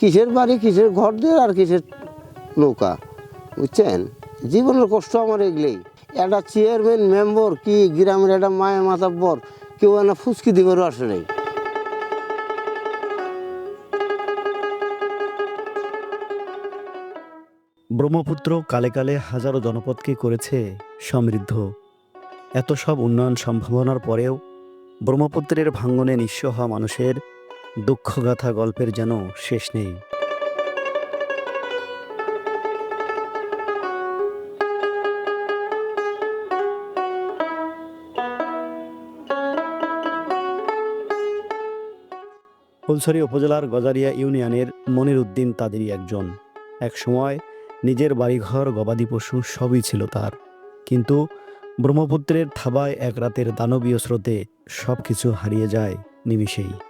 কিসের বাড়ি, কিসের ঘর দিয়ে আর কিসের নৌকা, বুঝছেন? জীবনের কষ্ট আমার এগুলোই। একটা চেয়ারম্যান মেম্বার কি গ্রামের একটা মায়ের মাতাব্বর কেউ না ফুসকি দিবারও আসে নাই ব্রহ্মপুত্র কালে কালে হাজারো জনপদকে করেছে সমৃদ্ধ। এত সব উন্নয়ন সম্ভাবনার পরেও ব্রহ্মপুত্রের ভাঙ্গনে নিঃস্ব হওয়া মানুষের দুঃখগাথা গল্পের যেন শেষ নেই। ফুলছড়ি উপজেলার গজারিয়া ইউনিয়নের মনির উদ্দিন তাদেরই একজন। এক সময় নিজের বাড়িঘর গবাদি পশু সবই ছিল তার। কিন্তু ব্রহ্মপুত্রের থাবায় এক রাতের দানবীয় স্রোতে সব কিছু হারিয়ে যায় নিমিষেই।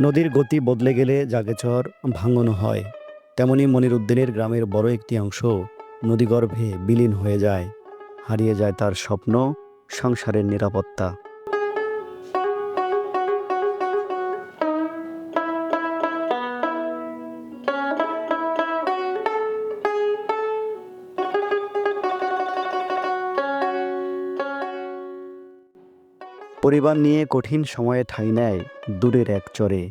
নদীর গতি বদলে গেলে জাগেচর ভাঙন হয়। তেমনি মনির উদ্দিনের গ্রামের বড় একটি অংশ নদীগর্ভে বিলীন হয়ে যায়, হারিয়ে যায় তার স্বপ্ন, সংসারের নিরাপত্তা। পরিবার নিয়ে কঠিন সময়ে ঠাঁই নেয় দূরের এক চরে।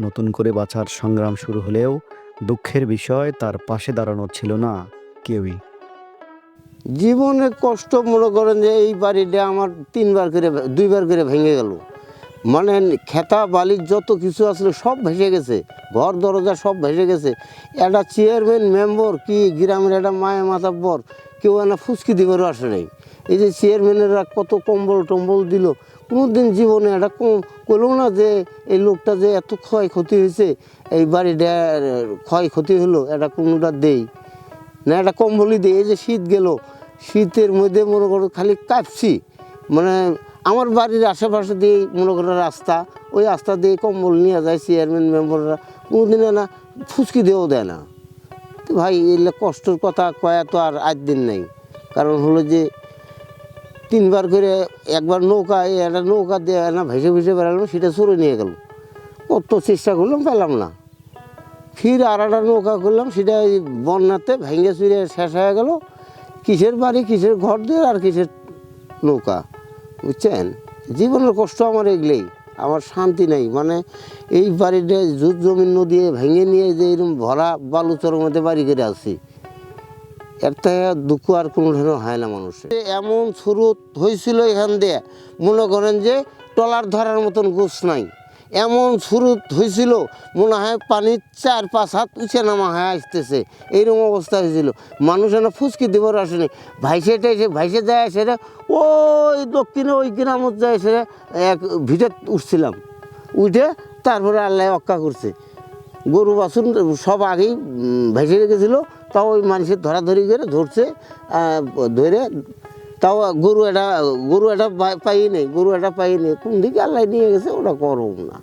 নতুন করে বাঁচার সংগ্রাম শুরু হলেও দুঃখের বিষয় তার পাশে দাঁড়ানোর ছিল না কেউই। জীবনে কষ্ট মনে করেন যে এই বাড়িটা আমার তিনবার করে দুইবার করে ভেঙে গেল। মানে খেতা, বালির যত কিছু আসলে সব ভেসে গেছে, ঘর, দরজা সব ভেসে গেছে। একটা চেয়ারম্যান মেম্বর কি গ্রামের একটা মায়ের মাতাব্বর কেউ না ফুসকি দিবারও আসে নাই। এই যে চেয়ারম্যানেরা কত কম্বল টম্বল দিল। কোনো দিন জীবনে একটা কম করল না যে এই লোকটা যে এত ক্ষয়ক্ষতি হয়েছে, এই বাড়িটা ক্ষয়ক্ষতি হলো, এটা কোনোটা দেই। না একটা কম্বলই দিই। এই যে শীত গেল, শীতের মধ্যে মনে করো খালি কাঁপছি। মানে আমার বাড়ির আশেপাশে দিয়ে মনে করো রাস্তা, ওই রাস্তা দিয়ে কম্বল নিয়ে যায় চেয়ারম্যান মেম্বাররা কোনো কোনোদিনে না ফুসকি দিয়েও দেয় না। ভাই এগুলো কষ্টের কথা কয়া তো আর আজ দিন নাই। কারণ হলো যে তিনবার করে একবার নৌকা একটা নৌকা দিয়ে না ভেসে ভেসে বেড়ালাম সেটা সরে নিয়ে গেল। কত চেষ্টা করলাম, পেলাম না। ফির আর একটা নৌকা করলাম, সেটা এই বন্যাতে ভেঙে চুরে শেষ হয়ে গেল। কিসের বাড়ি, কিসের ঘর দিয়ে আর কিসের নৌকা, বুঝছেন? জীবনের কষ্ট আমার এগলেই, আমার শান্তি নেই। মানে এই বাড়িটা জুত জমিন নদী ভেঙে নিয়ে যে এরকম ভরা বালুচরের মধ্যে বাড়ি করে আছি এর থেকে দুঃখ আর কোনো ধরনের হয় না মানুষের। এমন স্রোত হয়েছিল এখান দিয়ে, মনে করেন যে টলার ধরার মতন গোছ নাই। এমন স্রোত হয়েছিল, মনে হয় পানির চার পাঁচ হাত উঁচে নামা হয়ে আসতেছে। এইরকম অবস্থা হয়েছিল। মানুষ এনে ফুসকি দিবার আসেনি ভাইসে টাইসে ভাইসে যায় সেটা ওই দক্ষিণে, ওই গ্রামত যায় সেটা এক ভিটে উঠছিলাম। উঠে তারপরে আল্লাহ অক্কা করছে। গরু বাছুর সব আগেই ভেসে রেখেছিল। তাও ওই মানুষের ধরাধরি করে ধরছে ধরে তাও গরু এটা গরু এটা পাই নেই, গরু এটা পাই নেই। কোন দিকে আল্লাহ নিয়ে গেছে, ওটা করব না।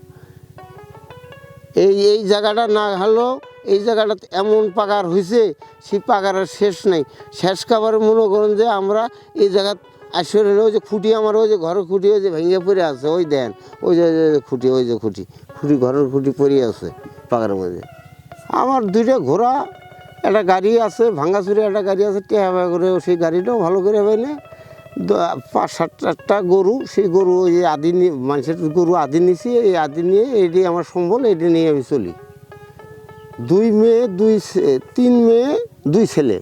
এই এই জায়গাটা না হলো এই জায়গাটা এমন পাকার হয়েছে সেই পাকারের শেষ নেই। শেষ খাবার মনে করেন যে আমরা এই জায়গা আসলে ওই যে খুঁটি আমার, ওই যে ঘরের খুঁটি, ওই যে ভেঙে পড়ে আছে, ওই দেন ওই যে খুঁটি, ওই যে খুঁটি খুঁটি ঘরের খুঁটি পড়ে আছে। পাকার মধ্যে। আমার দুইটা ঘোড়া, একটা গাড়ি আছে ভাঙ্গাচুরে একটা গাড়ি আছে, টেহা করে সেই গাড়িটাও ভালো করে না পাঁচ, সাত চারটা গরু, সেই গরু ওই আদি নিয়ে মানুষের গরু আদি নিছি, এই আদি নিয়ে এটি আমার সম্বল, এটি নিয়ে আমি চলি। দুই মেয়ে, দুই তিন মেয়ে, দুই ছেলে।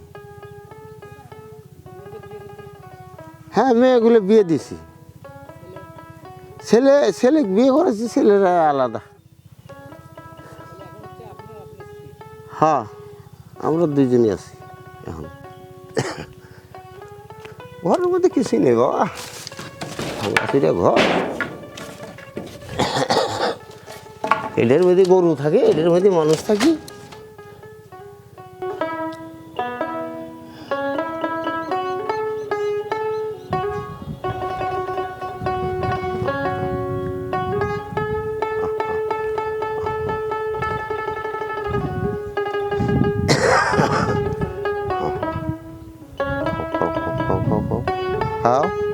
হ্যাঁ মেয়েগুলো বিয়ে দিছি। ছেলে ছেলে বিয়ে করেছি, ছেলেরা আলাদা। হ্যাঁ আমরা দুইজনই আছি এখন। ঘরের মধ্যে কিছুই নেই বাবা। সেটা ঘর। এটার মধ্যে গরু থাকে, এটার মধ্যে মানুষ থাকি। হ্যাঁ